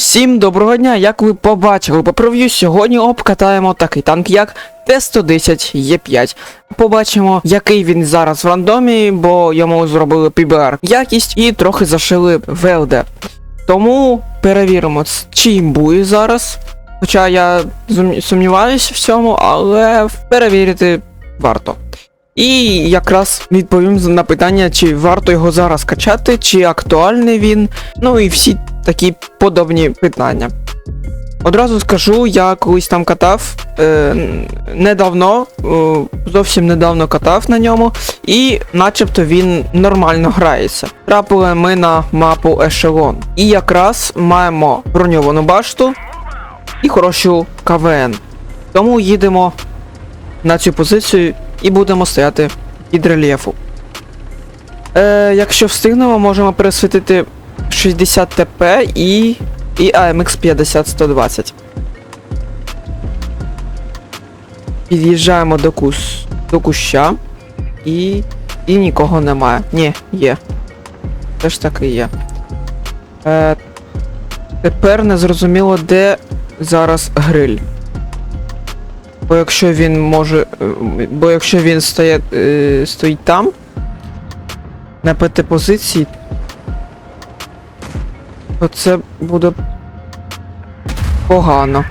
Усім доброго дня! Як ви побачили по прев'ю, сьогодні обкатаємо такий танк, як Т-110 Е5. Побачимо, який він зараз в рандомі, бо йому зробили PBR якість і трохи зашили ВЛД. Тому перевіримо, с- чи імбує зараз. Хоча я сумніваюся в цьому, але перевірити варто. І якраз відповім на питання, чи варто його зараз качати, чи актуальний він, ну і всі такі подобні питання. Одразу скажу, я колись там катав е, недавно, е, зовсім недавно катав на ньому, і начебто він нормально грається. Трапили ми на мапу Ешелон. І якраз маємо броньовану башту і хорошу КВН. Тому їдемо на цю позицію і будемо стояти під рельєфу. Е, якщо встигнемо, можемо пересвітити 60 ТП і, і AMX 50 120. Під'їжджаємо до, кус, до куща і. І нікого немає. Ні, є. Все ж таки є. Е, тепер не зрозуміло, де зараз гриль. Бо якщо він може. е, Бо якщо він стоє, е, стоїть там, на п'яти позиції, то це буде погано.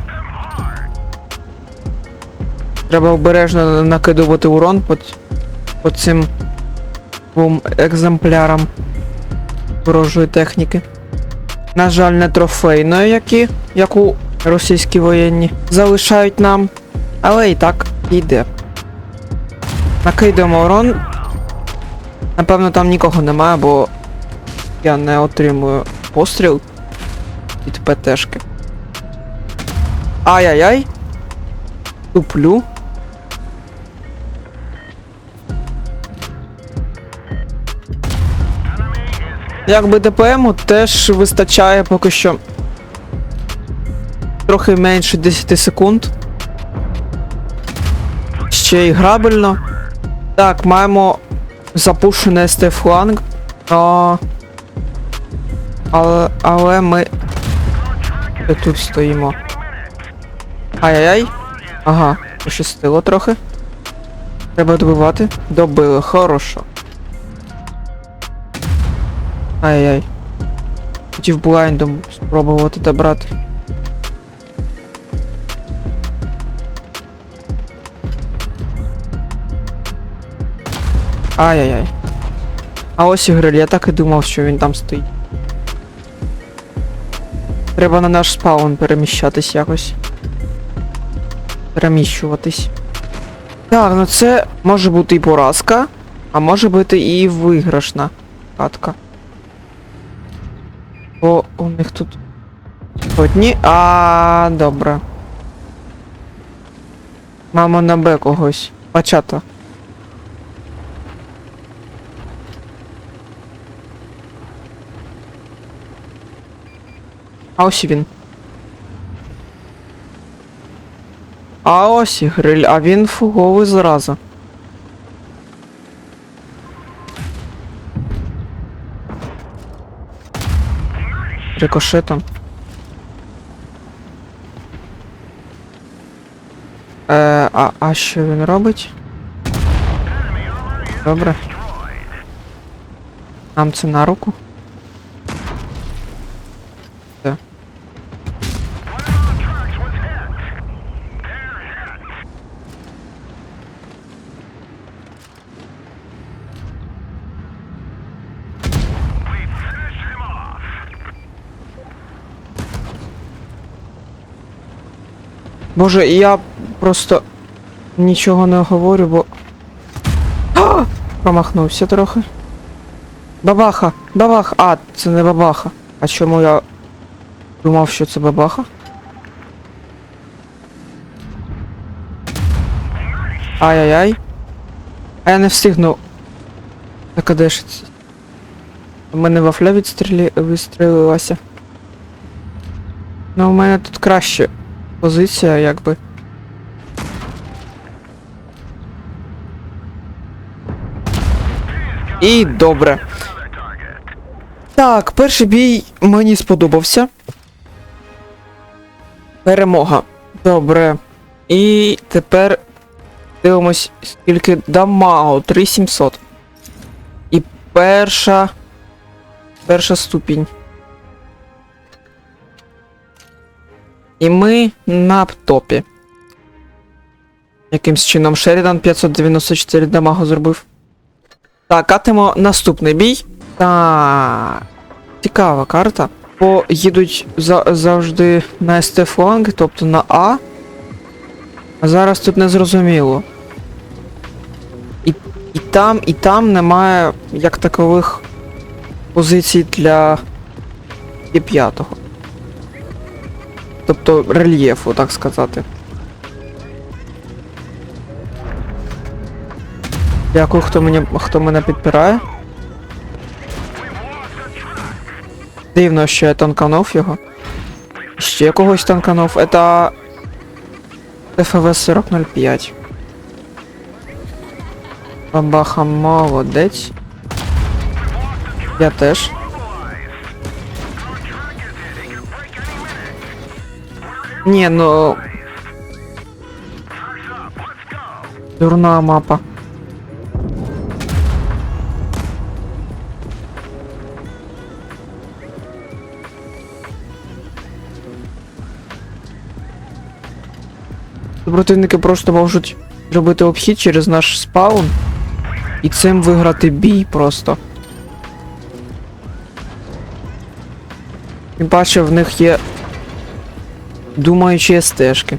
Треба обережно накидувати урон по, по цим двом екземплярам ворожої техніки. На жаль, не трофейної, які, як у російські воєнні, залишають нам. Але і так йде. Накидаємо урон. Напевно, там нікого немає, бо я не отримую постріл від ПТшки. Ай-яй-яй. Туплю. Якби ДПМу теж вистачає поки що. Трохи менше 10 секунд. Ще й грабельно. Так, маємо запущений СТ фланг. Але, але ми. Тут стоїмо. Ай-яй-яй. Ага, пощастило трохи. Треба добивати. Добили, хорошо. Ай-яй. Хотів блайндом спробувати добрати. Ай-яй-яй. А ось і гриль, я так і думав, що він там стоїть. Треба на наш спаун переміщатись якось. Переміщуватись. Так, ну це може бути і поразка, а може бути і виграшна катка. Бо у них тут одні. А, добре. Мамо на Б когось. Бачата. А ось він. А ось і гриль, а він фуговий зразу. Рикошетом. Е, а, а що він робить? Добре. Нам це на руку. Боже, я просто нічого не говорю, бо. А! Промахнувся трохи. Бабаха! Бабаха! А, це не бабаха. А чому я думав, що це бабаха? Ай-яй-яй. А я не встигну закадешитися. У мене вафля відстрілі... вистрілилася. Ну, у мене тут краще позиція, якби. І добре. Так, перший бій мені сподобався. Перемога. Добре. І тепер дивимось, скільки дамагу. 3700. І перша. Перша ступінь. І ми на топі. Якимсь чином Шерідан 594 дамагу зробив. Так, катимо наступний бій. Так. Цікава карта. Бо їдуть за, завжди на СТ фланг, тобто на А. А зараз тут не зрозуміло. І, і там, і там немає як такових позицій для Є5. Тобто рельєфу, так сказати. Дякую, хто мені хто мене підпирає. Дивно, що я танканув його. Ще когось танканув. Это ФВС 4005. Бабаха молодець. Я теж. Ні, ну. Дурна мапа. Противники просто можуть зробити обхід через наш спаун і цим виграти бій просто. І бачу, в них є думаючі стежки.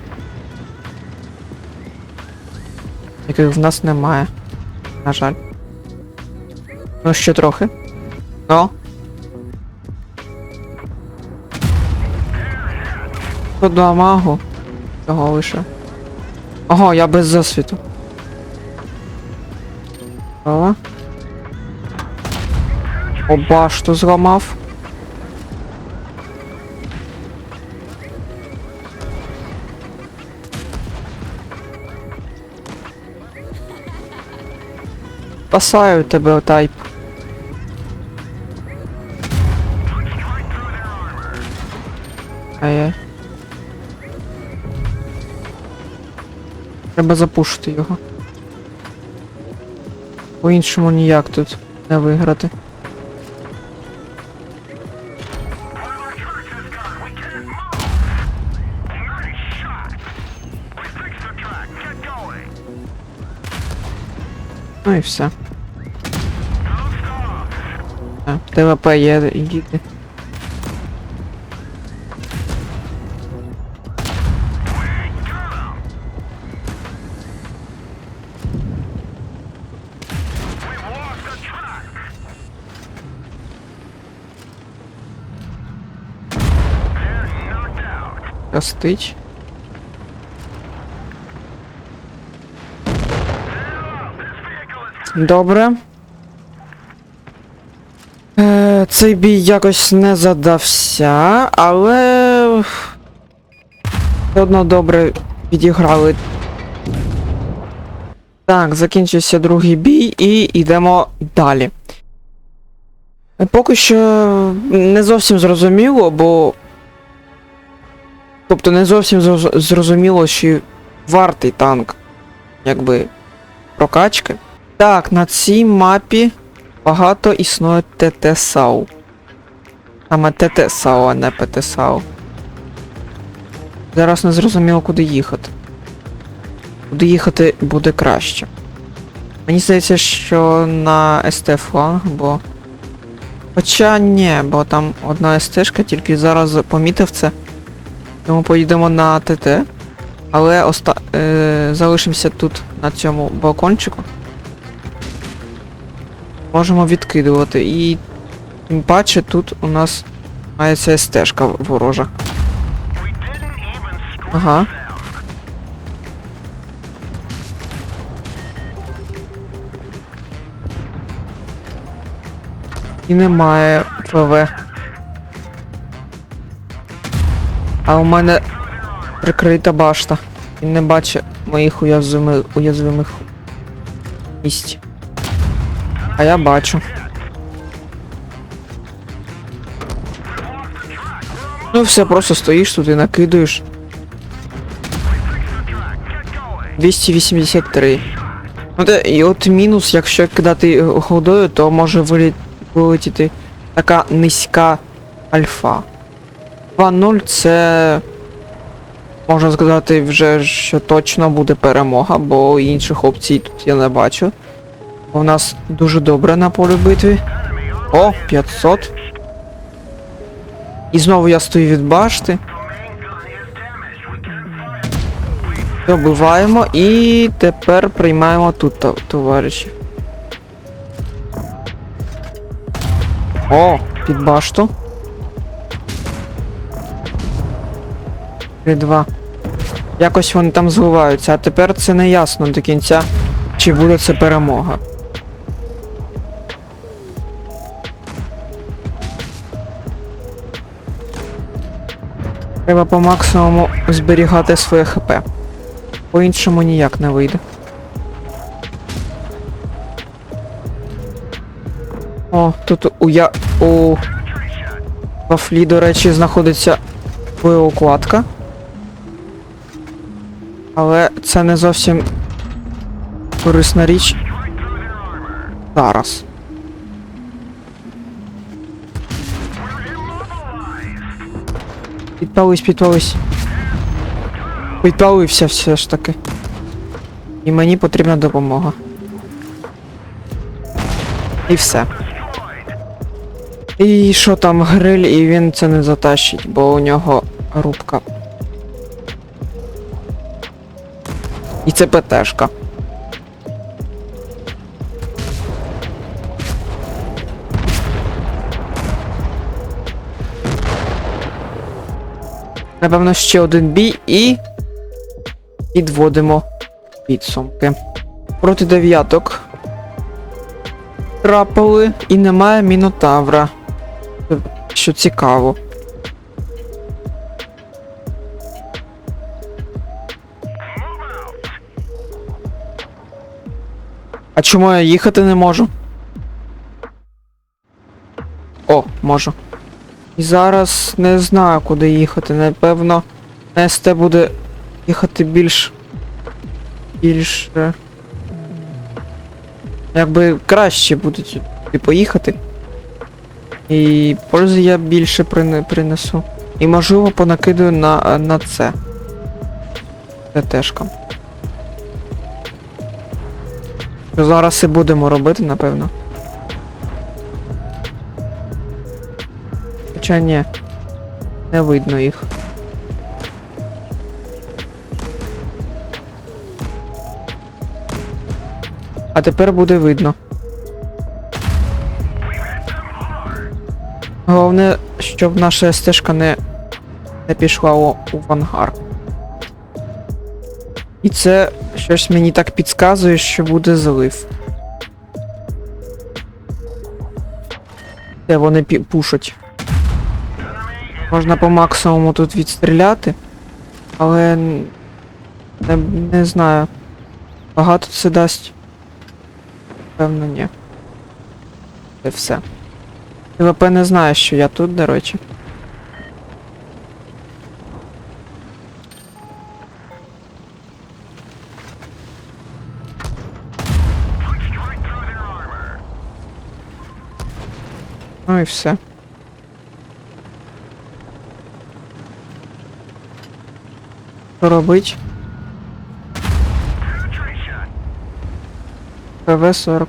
Яких в нас немає. На жаль. Ну, ще трохи. Ну. По дамагу. Цього лише. Ого, я без засвіту. О, башту зламав. Спасаю тебе, тайп. Ай-яй. Треба запушити його. По-іншому ніяк тут не виграти. Ну і все. Е, ТВП є, ідіть. Костить. Добре. Е, цей бій якось не задався, але. Все одно добре відіграли. Так, закінчився другий бій і йдемо далі. Поки що не зовсім зрозуміло, бо. Тобто не зовсім зрозуміло, чи вартий танк, якби, прокачки. Так, на цій мапі багато існує ТТ САУ. Саме ТТ САУ, а не ПТ САУ. Зараз не зрозуміло, куди їхати. Куди їхати буде краще. Мені здається, що на СТ фланг, бо. Хоча ні, бо там одна СТшка, тільки зараз помітив це. Тому поїдемо на ТТ. Але оста... е... залишимося тут на цьому балкончику. Можемо відкидувати. І тим паче тут у нас мається стежка ворожа. Ага. І немає ФВ. А у мене прикрита башта. Він не бачить моїх уязвимих, уязвимих місць. А я бачу. Ну все, просто стоїш тут і накидуєш. 283. Ну те, і от мінус, якщо кидати голдою, то може вилетіти така низька альфа. 2-0 це. Можна сказати, вже що точно буде перемога, бо інших опцій тут я не бачу. У нас дуже добре на полі битві. О, 500. І знову я стою від башти. Добиваємо і тепер приймаємо тут то- товаришів. О, під башту. 3-2. Якось вони там зливаються, а тепер це не ясно до кінця, чи буде це перемога. Треба по максимуму зберігати своє ХП. По-іншому ніяк не вийде. О, тут у я. у вафлі, до речі, знаходиться боєукладка. Але це не зовсім корисна річ. Зараз. Підпались, підпались. Підпалився все ж таки. І мені потрібна допомога. І все. І що там гриль, і він це не затащить, бо у нього рубка. І це ПТшка. Напевно, ще один бій і. Підводимо підсумки. Проти дев'яток. Трапили і немає мінотавра. Що цікаво. А чому я їхати не можу? О, можу. І зараз не знаю, куди їхати. Напевно, на СТ буде їхати більш. більш. е, Якби краще буде сюди поїхати. І пользи я більше прине- принесу. І можливо понакидаю на, на це. ТТшкам. Що Зараз і будемо робити, напевно. Хоча. Не видно їх. А тепер буде видно. Головне, щоб наша стежка не, не пішла у, у ангар. І це щось мені так підказує, що буде злив. Де вони пушать. Можна по максимуму тут відстріляти, але не, не знаю. Багато це дасть. Певно, ні. Це все. ТВП не знає, що я тут, до речі. Ну і все. Що робить? ПВ 40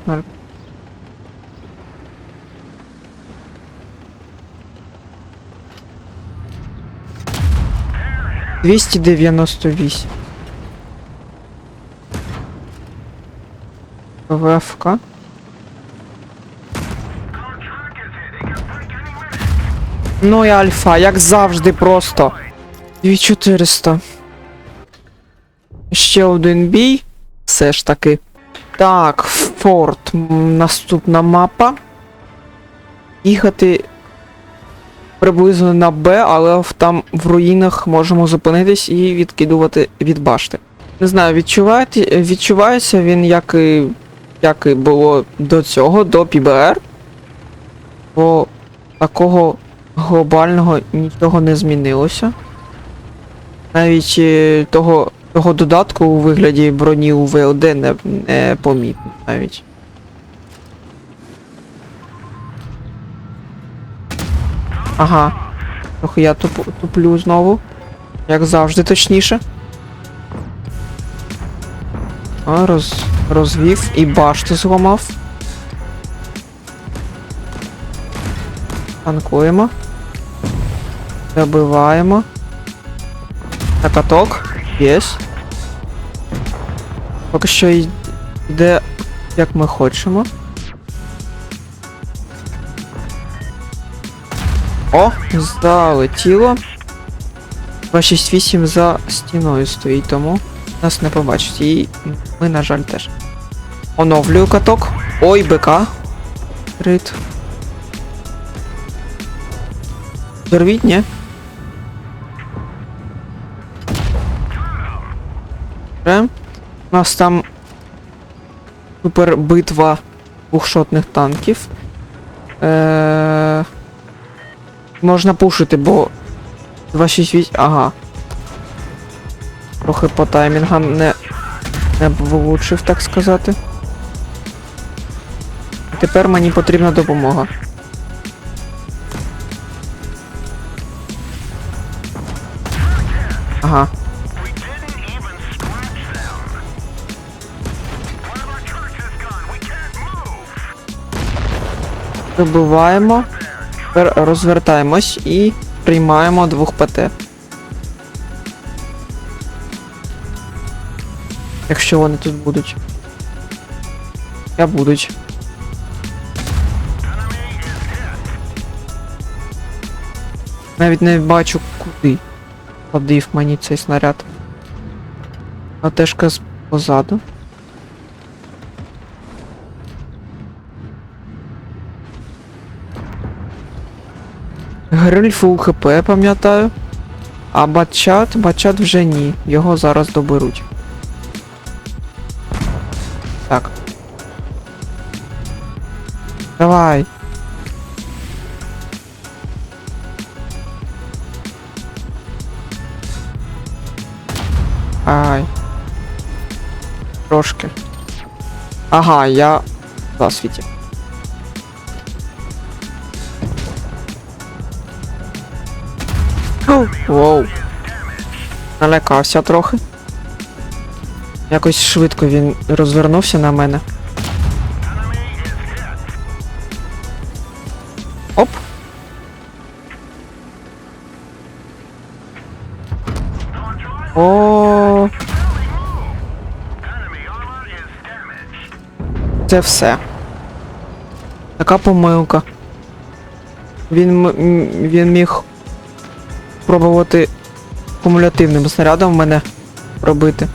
Двісті дев'яносто вісім. ПВФК. Ну і альфа, як завжди просто. 2400. Ще один бій. Все ж таки. Так, форт. Наступна мапа. Їхати приблизно на Б, але там в руїнах можемо зупинитись і відкидувати від башти. Не знаю, відчуваєте, відчувається він як і, як і було до цього, до ПБР. Бо такого глобального нічого не змінилося. Навіть е, того того додатку у вигляді броні у ВЛД не, не помітно навіть. Ага. Трохи я туп, туплю знову. Як завжди, точніше. А, роз, розвів і башту зламав. Танкуємо. Добиваємо. На каток. Поки що йде як ми хочемо. О, залетіло. 268 за стіною стоїть, тому нас не побачить. І ми, на жаль, теж. Оновлюю каток. Ой, БК. Крит. Зорвіть, ні? Добре. У нас там супер битва двохшотних танків. Е... Можна пушити, бо 268. Ага. Трохи по таймінгам не, не влучив, так сказати. Тепер мені потрібна допомога. Ага. Добиваємо. Розвертаємось і приймаємо двох ПТ. Якщо вони тут будуть. Я будуть. Навіть не бачу куди ходив мені цей снаряд. Атешка з позаду. Гриль фул хп, пам'ятаю. А батчат, батчат вже ні. Його зараз доберуть. Так. Давай. Ай. Трошки. Ага, я в Воу. Налякався трохи. Якось швидко він розвернувся на мене. Оп. О. Це все. Така помилка. Він, він міг пробувати кумулятивним снарядом мене робити.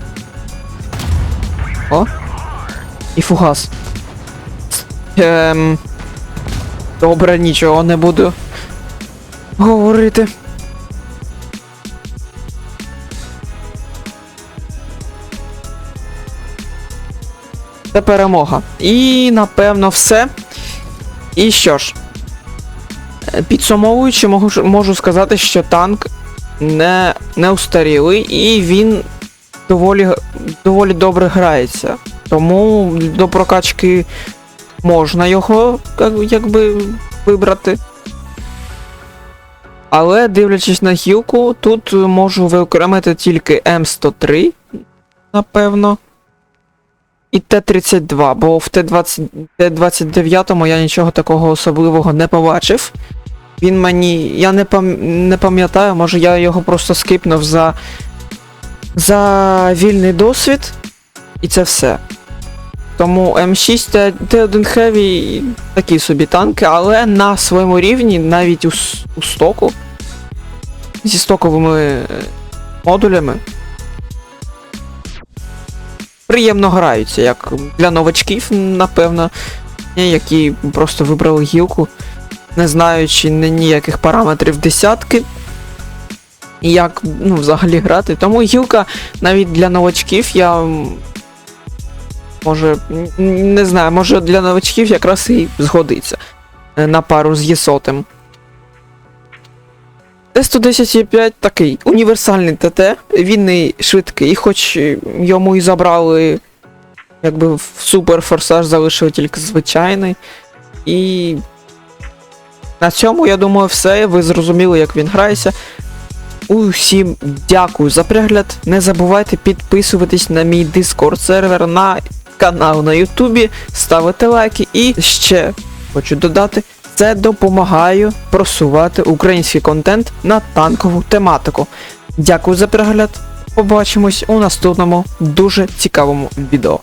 О. І фугас. Ем... Добре, нічого не буду говорити. Це перемога. І напевно все. І що ж. Підсумовуючи, можу, можу сказати, що танк не, не устарілий і він доволі, доволі добре грається. Тому до прокачки можна його якби вибрати. Але дивлячись на гілку, тут можу виокремити тільки М103, напевно. І Т-32, бо в Т-29 я нічого такого особливого не побачив. Він мені. Я не, не пам'ятаю, може я його просто скипнув за. за вільний досвід. І це все. Тому М6 та Т1 Heavy такі собі танки, але на своєму рівні, навіть у, у стоку, зі стоковими е, модулями, приємно граються, як для новачків, напевно, які просто вибрали гілку, не знаючи ні- ніяких параметрів десятки. І як ну, взагалі грати. Тому гілка навіть для новачків я. Може, не знаю, може для новачків якраз і згодиться е, на пару з Єсотем. Т-110Е5 такий універсальний ТТ, він не швидкий, хоч йому і забрали, якби в супер форсаж залишили тільки звичайний. І на цьому, я думаю, все. Ви зрозуміли, як він грається. Усім дякую за перегляд. Не забувайте підписуватись на мій Discord сервер, на канал на Ютубі, ставити лайки і ще хочу додати, це допомагає просувати український контент на танкову тематику. Дякую за перегляд. Побачимось у наступному дуже цікавому відео.